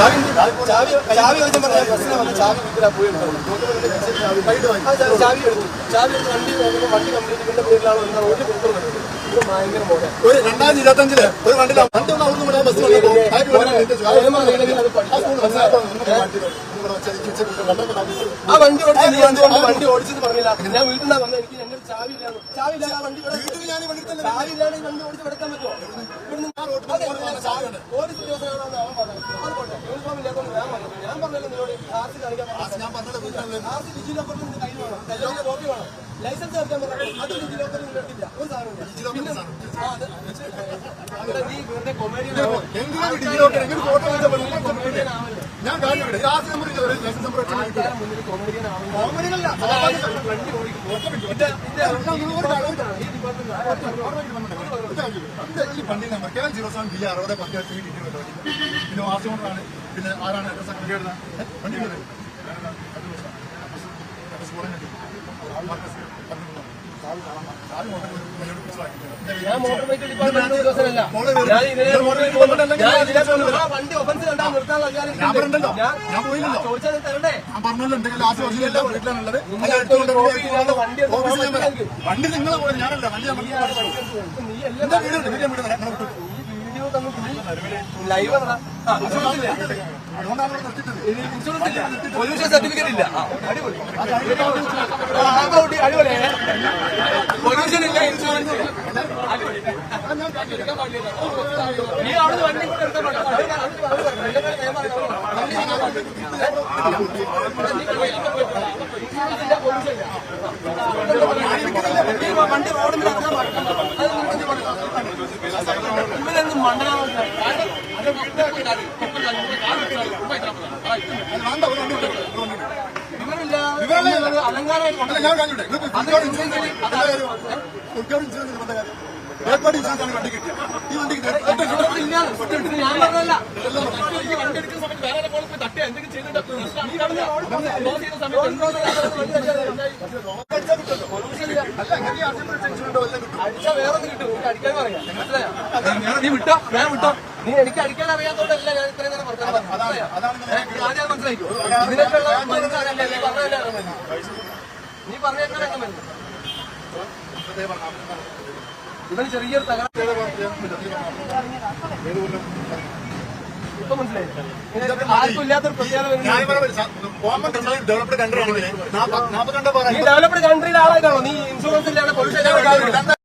ചാവി വെച്ചാൽ പറഞ്ഞ ബസ്സിനെ വന്ന് ചാവി വിൽക്കാൻ പോയി ചാവി എടുത്തു ചാവി എടുത്ത് വണ്ടി വണ്ടി കംപ്ലീറ്റ് ഇവന്റെ പേരിലാണ് വന്ന റോഡിൽ കൊടുക്കുന്നത് ഇത് ഭയങ്കര മോശം. ഒരു രണ്ടായിരത്തി ഇരുപത്തി അഞ്ചിൽ ഒരു വണ്ടിയില വണ്ടി ഒന്ന് അവിടുന്ന് ഇവിടെ ബസ്. ആ വണ്ടി ഓടിച്ച് വണ്ടി ഓടിച്ചത് പറഞ്ഞില്ല. ഞാൻ വീട്ടിൽ നിന്നാ വന്നത് എനിക്ക് എന്റെ ചാവി ഇല്ലാന്ന്. ചാവി ഇല്ല വണ്ടി വണ്ടി ചാവി ഇല്ലാതെ വണ്ടി ഓടിച്ച് കിടക്കാൻ പറ്റുമോ? ഇവിടുന്ന് ഞാൻ പറഞ്ഞത് ലൈസൻസ് എടുക്കാൻ പറഞ്ഞു അത് ഡിജി ലോക്കറിൽ ഇട്ടില്ല ഒരു സാധനം. ഞാൻ കാര്യം ഇവിടെ ആ നമ്പർ ലൈസൻസ് നമ്പർ ഇത് ഈ വണ്ടി number K zero seven B അറുപത് പത്ത് പിന്നെ വാസുകൊണ്ടാണ് പിന്നെ ആരാണ് എന്റെ സെക്രട്ടറി വണ്ടി ഉണ്ട്. ഞാൻ മോട്ടോർ വെഹിക്കിൾ ഡിപ്പാർട്ട്മെന്റ് ഉദ്യോഗസ്ഥനല്ല ഞാൻ ഇതിനെ ഞാൻ ഇതിനെ ആ വണ്ടി ഒഫൻസ് കണ്ടാ നിർത്താനുള്ള അധികാരം ഞാൻ പറഞ്ഞല്ലോ ഞാൻ പോയില്ലല്ലോ. ചോദിച്ചാൽ തരണ്ടേ? ഞാൻ പറഞ്ഞല്ലോ എന്റെ ലാസ്റ്റ് വർഷമില്ല വീട്ടിലാണുള്ളത് അത് എടുത്തുകൊണ്ട് ഓഫീസിൽ ഞാൻ വരാം. വണ്ടി നിങ്ങളെ പോലെ ഞാനല്ല. വണ്ടി ഞാൻ വണ്ടി ഞാൻ നീ എല്ലാം എന്റെ വീട്? വീട് വീട് വരാം. നിങ്ങളെ വിട്ടു. ഈ വീഡിയോ തന്നു. ലൈവ് ആ. പൊല്യൂഷൻ സർട്ടിഫിക്കറ്റ് ഇല്ല. അടിപൊളി. അടിപൊളി. പൊല്യൂഷൻ ഇല്ല. ഇൻഷുറൻസ് നീ അവിടെ വണ്ടി കൂടെ എടുക്കാൻ പാടില്ല. അത് അത് അത്. വണ്ടി ഞാൻ കൊണ്ടുപോയി. ഇൻഷുറൻസ് ഇല്ല, പൊല്യൂഷൻ ഇല്ല. ഈ വണ്ടി റോഡിൽ ഇറങ്ങാൻ പാടില്ല. അത് നിങ്ങൾക്ക് പറഞ്ഞു. ഇവരെന്ത് മണ്ടനാണ് അത് വേണ്ട, ഒരു വണ്ടി ഉണ്ട്. ഒരു വണ്ടി ഉണ്ട്. ഇവരില്ല അലങ്കാരമായിട്ട് അല്ല, ഞാൻ കാണിക്കട്ടെ. നിങ്ങൾക്ക് ഫുട്ബോൾ ഇൻഷുറൻസ് ഇല്ലേ? എന്താ കാര്യം? ഫുട്ബോൾ ഇൻഷുറൻസ് ഇല്ലേ? എന്താ കാര്യം? തേർഡ് ഇൻഷുറൻസ് ആണ് ഈ കിട്ടിയത്. വണ്ടിക്ക് ഞാൻ പറഞ്ഞല്ല ഈ വണ്ടി എടുക്കുന്ന സമയത്ത് വേറെ പോയി എന്തെങ്കിലും ചെയ്തിട്ട് അല്ല, വേറെ കിട്ടും. അടിക്കാൻ മനസ്സിലായോ? നീ വിട്ടോ? ഞാൻ വിട്ടോ? നീ എനിക്ക് അടിക്കാൻ അറിയാത്തോണ്ടല്ല ഞാൻ ഇത്രയും നേരം പറഞ്ഞത്. ഏ, നീ ആദ്യം അത് മനസ്സിലാക്കോ ഇതിനൊക്കെയുള്ള മനസ്സിലാകല്ലേ നീ പറഞ്ഞതല്ലേ അറിയാൻ പറ്റും നീ പറഞ്ഞേക്കാൻ അറിയാൻ ഇവന് ചെറിയൊരു തകരാർ ഇപ്പൊ മനസ്സിലായി. ആർക്കും ഇല്ലാത്തൊരു പ്രത്യേകത ഡെവലപ്ഡ് കൺട്രിയിലെ ആളായിട്ടാണോ? നീ ഇൻഷുറൻസ് ഇല്ലാതെ പൊല്യൂഷൻ